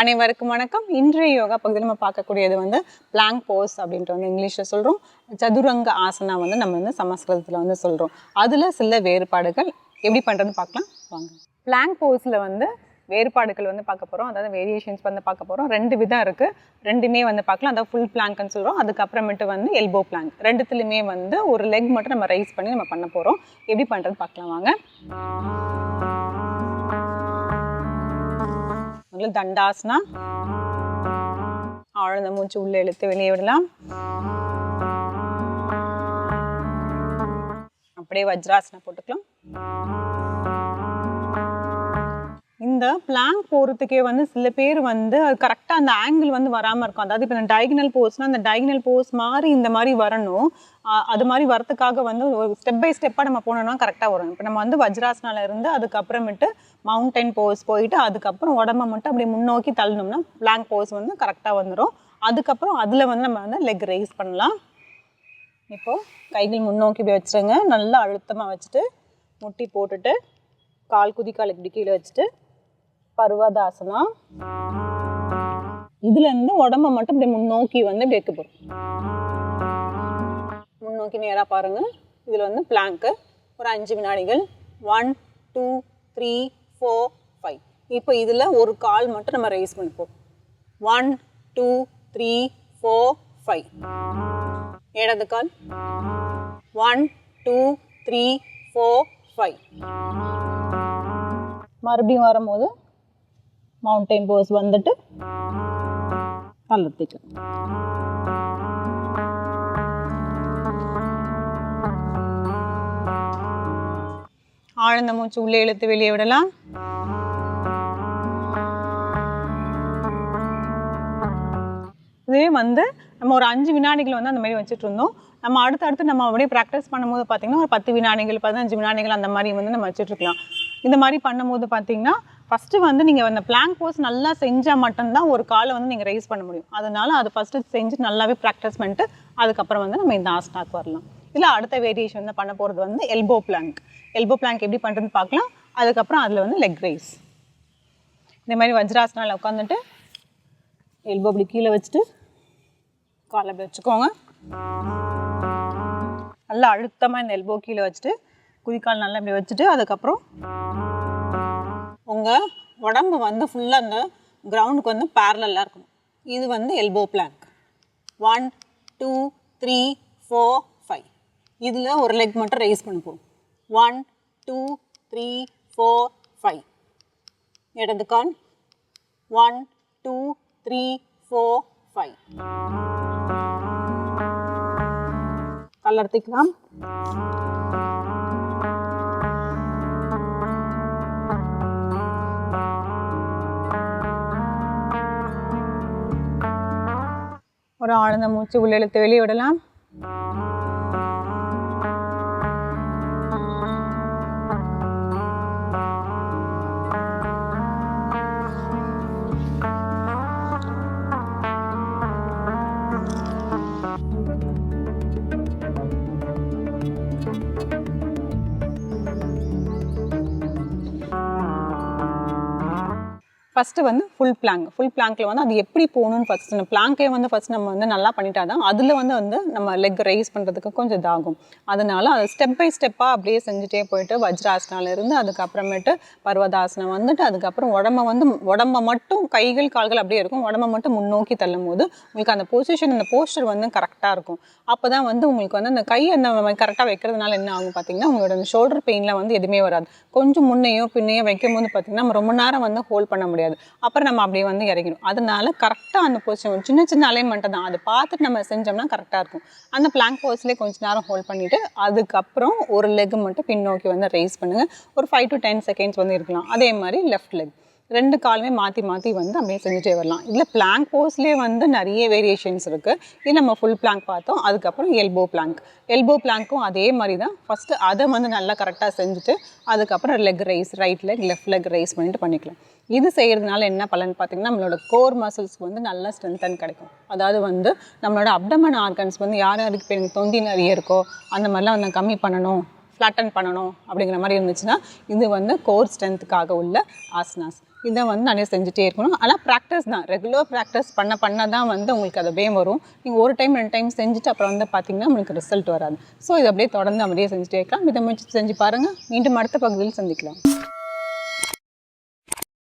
அனைவருக்கும் வணக்கம். இன்றைய யோகா பகுதியில் நம்ம பார்க்கக்கூடியது வந்து பிளாங்க் போஸ் அப்படின்ட்டு வந்து இங்கிலீஷில் சொல்கிறோம் சதுரங்க ஆசனா வந்து நம்ம வந்து சமஸ்கிருதத்தில் வந்து சொல்கிறோம் அதில் சில வேறுபாடுகள் எப்படி பண்ணுறதுன்னு பார்க்கலாம். வாங்க. பிளாங்க் போஸில் வந்து வேறுபாடுகள் வந்து பார்க்க போகிறோம் அதாவது வேரியேஷன்ஸ் வந்து பார்க்க போகிறோம் ரெண்டு விதம் இருக்குது ரெண்டுமே வந்து பார்க்கலாம். அதாவது ஃபுல் பிளாங்க்னு சொல்கிறோம் அதுக்கப்புறமேட்டு வந்து எல்போ பிளாங்க் ரெண்டுத்துலையுமே வந்து ஒரு லெக் மட்டும் நம்ம ரைஸ் பண்ணி நம்ம பண்ண போகிறோம் எப்படி பண்ணுறது பார்க்கலாம். வாங்க. முதல்ல தண்டாசனா? ஆழ்ந்த மூச்சு உள்ள இழுத்து வெளியே விடலாம். அப்படியே வஜ்ராசனா போட்டுக்கலாம். இந்த பிளாங்க் போகிறதுக்கே வந்து சில பேர் வந்து அது கரெக்டாக அந்த ஆங்கிள் வந்து வராமல் இருக்கும். அதாவது இப்போ இந்த டைகனல் போஸ்னால் அந்த டைகனல் போஸ் மாதிரி இந்த மாதிரி வரணும். அது மாதிரி வரத்துக்காக வந்து ஒரு ஸ்டெப் பை ஸ்டெப்பாக நம்ம போனோம்னா கரெக்டாக வரும். இப்போ நம்ம வந்து வஜ்ராசனால இருந்து அதுக்கப்புறமேட்டு மவுண்டைன் போஸ் போயிட்டு அதுக்கப்புறம் உடம்ப மட்டும் அப்படியே முன்னோக்கி தள்ளணும்னா பிளாங்க் போஸ் வந்து கரெக்டாக வந்துடும் அதுக்கப்புறம் அதில் வந்து நம்ம வந்து லெக் ரைஸ் பண்ணலாம். இப்போது கைகள் முன்னோக்கி இப்படி வச்சுருங்க. நல்லா அழுத்தமாக வச்சுட்டு முட்டி போட்டுட்டு கால் குதிக்கால் இப்படி கீழே வச்சுட்டு பர்வதாசனா? இதுலேருந்து உடம்ப மட்டும் இப்படி முன்னோக்கி வந்து இப்படி வைக்க போகிறோம் முன்னோக்கி நேராக பாருங்கள் இதில் வந்து பிளாங்க்கு ஒரு அஞ்சு வினாடிகள். One two three four five இப்போ இதில் ஒரு கால் மட்டும் நம்ம ரைஸ் பண்ணிப்போம். One two three four five இடது கால். One two three four five மறுபடியும் வரும்போது மவுண்டைன் போஸ் வந்துட்டு தள்ளத்துக்கு. ஆழ்ந்த மூச்சு உள்ளே இழுத்து வெளியே விடலாம். இதுவே வந்து நம்ம ஒரு அஞ்சு வினாடிகள் வந்து அந்த மாதிரி வச்சுட்டு இருந்தோம். நம்ம அடுத்தடுத்து நம்ம அப்படியே ப்ராக்டிஸ் பண்ணும்போது பார்த்தீங்கன்னா ஒரு பத்து வினாடிகள் பதினஞ்சு வினாடிகள் அந்த மாதிரி வந்து நம்ம வச்சுட்டு இருக்கலாம். இந்த மாதிரி பண்ணும்போது பார்த்தீங்கன்னா ஃபஸ்ட்டு வந்து நீங்கள் அந்த பிளாங்க் போஸ் நல்லா செஞ்சால் மட்டும்தான் ஒரு காலை வந்து நீங்கள் ரைஸ் பண்ண முடியும். அதனால அது ஃபஸ்ட்டு செஞ்சு நல்லாவே ப்ராக்டிஸ் பண்ணிட்டு அதுக்கப்புறம் வந்து நம்ம இந்த ஆஸ்டாக் வரலாம். இல்லை அடுத்த வேரியேஷன் வந்து பண்ண போகிறது வந்து எல்போ பிளாங்க் எல்போ பிளாங்க் எப்படி பண்ணுறதுன்னு பார்க்கலாம். அதுக்கப்புறம் அதில் வந்து லெக் ரைஸ் இந்த மாதிரி வஜ்ராசனால் உட்காந்துட்டு எல்போ அப்படி கீழே வச்சுட்டு காலை அப்படி வச்சுக்கோங்க. நல்லா அழுத்தமாக இந்த எல்போ கீழே வச்சுட்டு குதிக்கால் நல்லா இப்படி வச்சுட்டு அதுக்கப்புறம் உங்கள் உடம்பு வந்து ஃபுல்லாக அந்த கிரவுண்டுக்கு வந்து பேரலாக இருக்கணும். இது வந்து elbow plank one two three four five இதில் ஒரு லெக் மட்டும் ரைஸ் பண்ணிப்போம் one two three four five இடது கால் one two three four five கல்லர்த்திக்கலாம் ஒரு ஆழ்ந்த மூச்சு உள்ளெழுத்து வெளியிடலாம் வெளியே விடலாம். ஃபஸ்ட்டு வந்து ஃபுல் பிளாங்க் ஃபுல் பிளாங்க்கில் வந்து அது எப்படி போகணும்னு ஃபஸ்ட் நம்ம பிளாங்கே வந்து ஃபஸ்ட் நம்ம வந்து நல்லா பண்ணிட்டா தான் அதில் வந்து வந்து நம்ம லெக் ரைஸ் பண்ணுறதுக்கு கொஞ்சம் இதாகும். அதனால அது ஸ்டெப் பை ஸ்டெப்பாக அப்படியே செஞ்சுட்டே போயிட்டு வஜ்ராசனால இருந்து அதுக்கப்புறமேட்டு பர்வதாசனம் வந்துட்டு அதுக்கப்புறம் உடம்ப வந்து உடம்ப மட்டும் கைகள் கால்கள் அப்படியே இருக்கும். உடம்ப மட்டும் முன்னோக்கி தள்ளும் போது உங்களுக்கு அந்த பொசிஷன் அந்த போஸ்டர் வந்து கரெக்டாக இருக்கும். அப்போ தான் வந்து உங்களுக்கு வந்து அந்த கை அந்த கரெக்டாக வைக்கிறதுனால என்ன ஆகும் பார்த்தீங்கன்னா உங்களோட ஷோல்டர் பெயினில் வந்து எதுவுமே வராது. கொஞ்சம் முன்னையோ பின்னையோ வைக்கும் போது பார்த்தீங்கன்னா நம்ம ரொம்ப நேரம் வந்து ஹோல்ட் பண்ண முடியாது. அப்புறம் நம்ம அப்படியே வந்து இறங்கிடும் அதனால கரெக்டாக அந்த பொசிஷன் சின்ன சின்ன அலைன்மெண்ட்டை தான். அதை பார்த்துட்டு நம்ம செஞ்சோம்னா கரெக்டாக இருக்கும். அந்த பிளாங்க் போஸ்ட்லேயே கொஞ்ச நேரம் ஹோல்ட் பண்ணிவிட்டு அதுக்கப்புறம் ஒரு லெக் மட்டும் பின்னோக்கி வந்து ரைஸ் பண்ணுங்கள் ஒரு ஃபைவ் டு டென் செகண்ட்ஸ் வந்து இருக்கலாம். அதே மாதிரி லெஃப்ட் லெக் ரெண்டு காலுமே மாற்றி மாற்றி வந்து அப்படியே செஞ்சுட்டே வரலாம். இதில் பிளாங்க் போஸ்லேயே வந்து நிறைய வேரியேஷன்ஸ் இருக்குது இது நம்ம ஃபுல் பிளாங்க் பார்த்தோம். அதுக்கப்புறம் எல்போ பிளாங்க் எல்போ பிளாங்க்கும் அதே மாதிரி தான். ஃபஸ்ட்டு அதை வந்து நல்லா கரெக்டாக செஞ்சுட்டு அதுக்கப்புறம் leg raise right leg left leg raise பண்ணிட்டு பண்ணிக்கலாம். இது செய்கிறதுனால என்ன பலன் பார்த்தீங்கன்னா நம்மளோட கோர் மசில்ஸ் வந்து நல்லா ஸ்ட்ரென்தன் கிடைக்கும். அதாவது வந்து நம்மளோட அப்டமன் ஆர்கன்ஸ் வந்து யார் யாருக்கு இப்போ எனக்கு தொந்தி நிறைய இருக்கோ அந்த மாதிரிலாம் வந்து கம்மி பண்ணணும் ஃப்ளாட்டன் பண்ணணும் அப்படிங்கிற மாதிரி இருந்துச்சுன்னா இது வந்து கோர் ஸ்ட்ரென்த்துக்காக உள்ள ஆசனாஸ் இதை வந்து நிறைய செஞ்சுட்டே இருக்கணும். ஆனால் ப்ராக்டிஸ் தான். ரெகுலர் ப்ராக்டிஸ் பண்ண பண்ண தான் வந்து உங்களுக்கு அது பேம் வரும். நீங்கள் ஒரு டைம் ரெண்டு டைம் செஞ்சுட்டு அப்புறம் வந்து பார்த்தீங்கன்னா உங்களுக்கு ரிசல்ட் வராது. ஸோ இது அப்படியே தொடர்ந்து அப்படியே செஞ்சுட்டே இருக்கலாம். இதை முயற்சி செஞ்சு பாருங்கள் மீண்டும் அடுத்த பகுதியில் சந்திக்கலாம்.